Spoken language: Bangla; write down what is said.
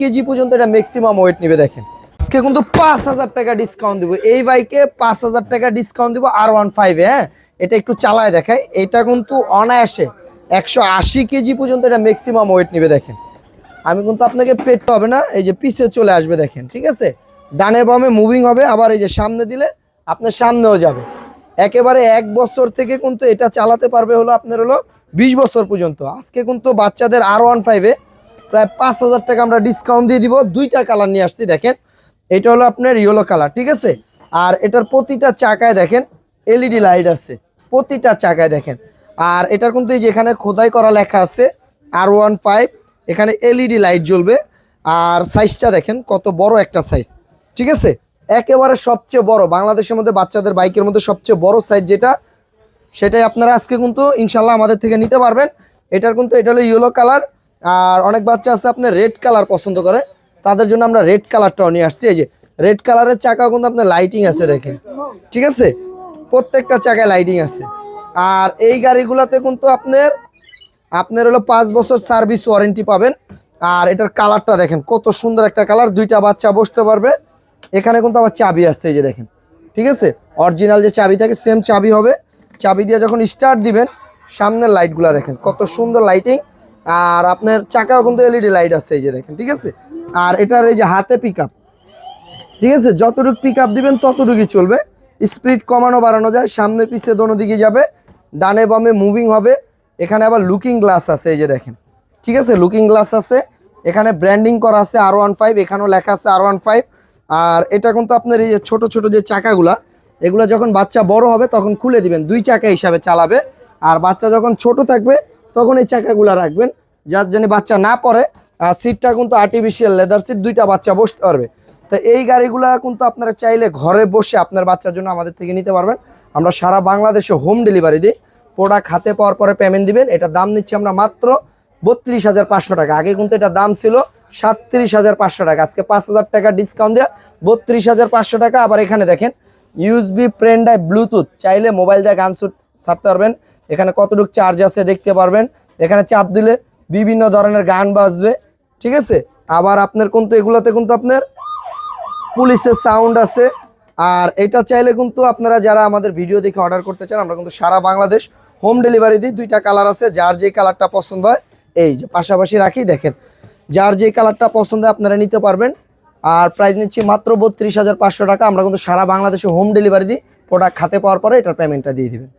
কেজি পর্যন্ত এটা ম্যাক্সিমাম ওয়েট নেবে দেখেন। আজকে কিন্তু পাঁচ হাজার টাকা ডিসকাউন্ট দিব। এই বাইকে পাঁচ হাজার টাকা ডিসকাউন্ট দিব আর ওয়ান ফাইভে হ্যাঁ? এটা একটু চালায় দেখায়। এটা কিন্তু অনায়াসে একশো আশি কেজি পর্যন্ত এটা ম্যাক্সিমাম ওয়েট নেবে দেখেন। আমি কিন্তু আপনাকে পেটতে হবে না, এই যে পিছে চলে আসবে দেখেন, ঠিক আছে? ডানে বামে মুভিং হবে, আবার এই যে সামনে দিলে আপনার সামনেও যাবে। একেবারে এক বছর থেকে কিন্তু এটা চালাতে পারবে হলো আপনার হলো বিশ বছর পর্যন্ত। আজকে কিন্তু বাচ্চাদের আর ওয়ান ফাইভে প্রায় পাঁচ হাজার টাকা আমরা ডিসকাউন্ট দিয়ে দিব। দুইটা কালার নিয়ে আসছি, দেখেন। এটা হলো আপনার ইয়েলো কালার ঠিক আছে? আর এটার প্রতিটা চাকায় দেখেন এলইডি লাইট আছে। প্রতিটা চাকায় দেখেন। আর এটার কিন্তু এই যেখানে খোদাই করা লেখা আছে আর ওয়ান ফাইভ এখানে এলইডি লাইট জ্বলবে। আর সাইজটা দেখেন, কত বড় একটা সাইজ ঠিক আছে? একেবারে সবচেয়ে বড়, বাংলাদেশের মধ্যে বাচ্চাদের বাইকের মধ্যে সবচেয়ে বড় সাইজ যেটা, সেটাই আপনারা আজকে কিন্তু ইনশাল্লাহ আমাদের থেকে নিতে পারবেন। এটার কিন্তু, এটা হলো ইয়েলো কালার আর অনেক বাচ্চা আছে আপনার রেড কালার পছন্দ করে। তাদের জন্য আমরা রেড কালারটাও নিয়ে আসছি। এই যে রেড কালারের চাকা কিন্তু আপনার লাইটিং আছে দেখেন। ঠিক আছে? প্রত্যেকটা চাকায় লাইটিং আছে। আর এই গাড়িগুলোতে কিন্তু আপনার আপনার হলো পাঁচ বছর সার্ভিস ওয়ারেন্টি পাবেন। আর এটার কালারটা দেখেন, কত সুন্দর একটা কালার দুইটা বাচ্চা বসতে পারবে। এখানে কিন্তু আবার চাবি আসছে এই যে দেখেন। ঠিক আছে? অরিজিনাল যে চাবি থাকে সেম চাবি হবে। চাবি দিয়ে যখন স্টার্ট দিবেন, সামনের লাইটগুলো দেখেন, কত সুন্দর লাইটিং আর আপনার চাকাও কিন্তু এলইডি লাইট আছে এই যে দেখেন, ঠিক আছে? আর এটার এই যে হাতে পিক ঠিক আছে? যতটুকু পিক আপ দিবেন ততটুকুই চলবে। স্পিড কমানো বাড়ানো যায়, সামনে পিছে দোনো দিকে যাবে, ডানে বামে মুভিং হবে। এখানে আবার লুকিং গ্লাস আছে, এই যে দেখেন, ঠিক আছে? লুকিং গ্লাস আছে, এখানে ব্র্যান্ডিং করা আছে আর ওয়ান ফাইভ এখানেও লেখা আছে আর ওয়ান ফাইভ আর এটা কিন্তু আপনার এই যে ছোটো ছোটো যে চাকাগুলা, এগুলো যখন বাচ্চা বড় হবে তখন খুলে দিবেন, দুই চাকা হিসাবে চালাবে। আর বাচ্চা যখন ছোট থাকবে তখন এই চাকাগুলা রাখবেন। যার জন্য বাচ্চা না পড়ে, আর সিটটা কিন্তু আর্টিফিশিয়াল লেদার সিট দুইটা বাচ্চা বসতে পারবে। তো এই গাড়িগুলা কিন্তু আপনারা চাইলে ঘরে বসে আপনার বাচ্চার জন্য আমাদের থেকে নিতে পারবেন। আমরা সারা বাংলাদেশে হোম ডেলিভারি দিই। প্রোডাক্ট হাতে পাওয়ার পরে পেমেন্ট দিবেন। এটা দাম নিচ্ছি আমরা মাত্র বত্রিশ হাজার পাঁচশো টাকা। আগে কিন্তু এটা দাম ছিল সাতত্রিশ হাজার পাঁচশো টাকা। আজকে পাঁচ হাজার টাকা ডিসকাউন্ট দেওয়া বত্রিশ হাজার পাঁচশো টাকা। আবার এখানে দেখেন ইউএসবি প্রেন ডাই ব্লুটুথ চাইলে মোবাইল দিয়ে গান ছাড়তে পারবেন। এখানে কতটুকু চার্জ আছে দেখতে পারবেন। এখানে চাপ দিলে বিভিন্ন ধরনের গান বাজবে, ঠিক আছে? আবার আপনার কিন্তু এগুলোতে কিন্তু আপনার পুলিশের সাউন্ড আছে। আর এটা চাইলে কিন্তু আপনারা যারা আমাদের ভিডিও দেখে অর্ডার করতে চান, আমরা কিন্তু সারা বাংলাদেশ হোম ডেলিভারি দিই দুইটা কালার আছে, যার যে কালারটা পছন্দ হয়, এই যে পাশাপাশি রাখি, দেখেন। যার যে কালারটা পছন্দ হয় আপনারা নিতে পারবেন। আর প্রাইস নিচ্ছি মাত্র বত্রিশ হাজার পাঁচশো টাকা। আমরা কিন্তু সারা বাংলাদেশে হোম ডেলিভারি দিই প্রোডাক্ট খাতে পাওয়ার পরে এটার পেমেন্টটা দিয়ে দিবেন।